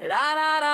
La la la.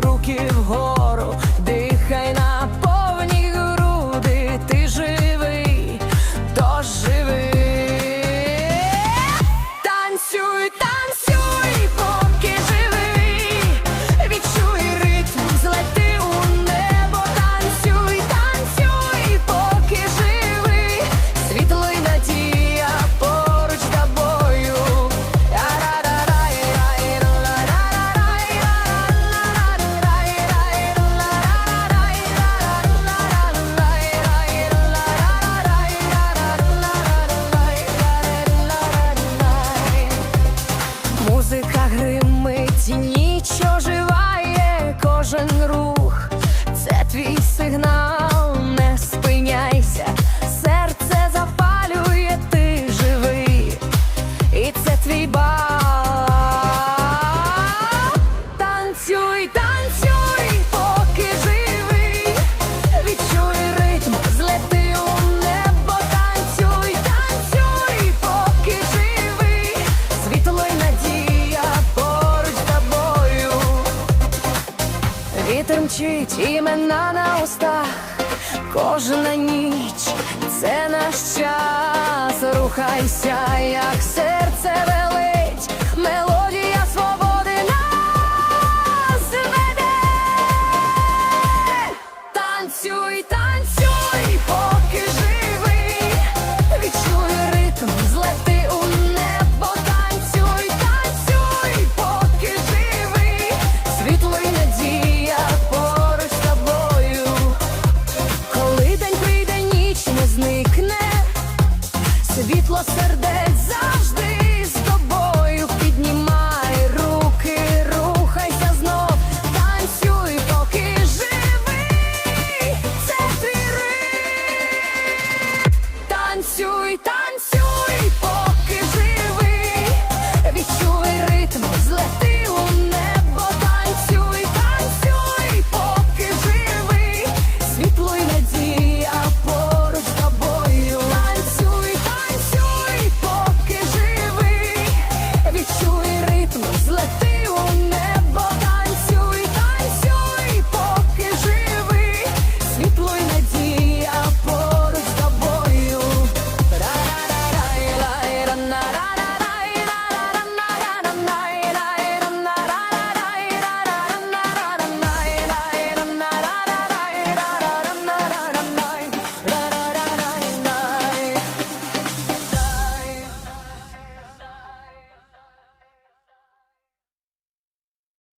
Руки вгору, Музика гримить, ніч оживає кожен рух. Це твій сигнал, не спиняйся, серце запалює, ти живий, і це твій бал. Вітер мчить імена на устах, кожна ніч це наш час. Рухайся, як серце велить, мелодія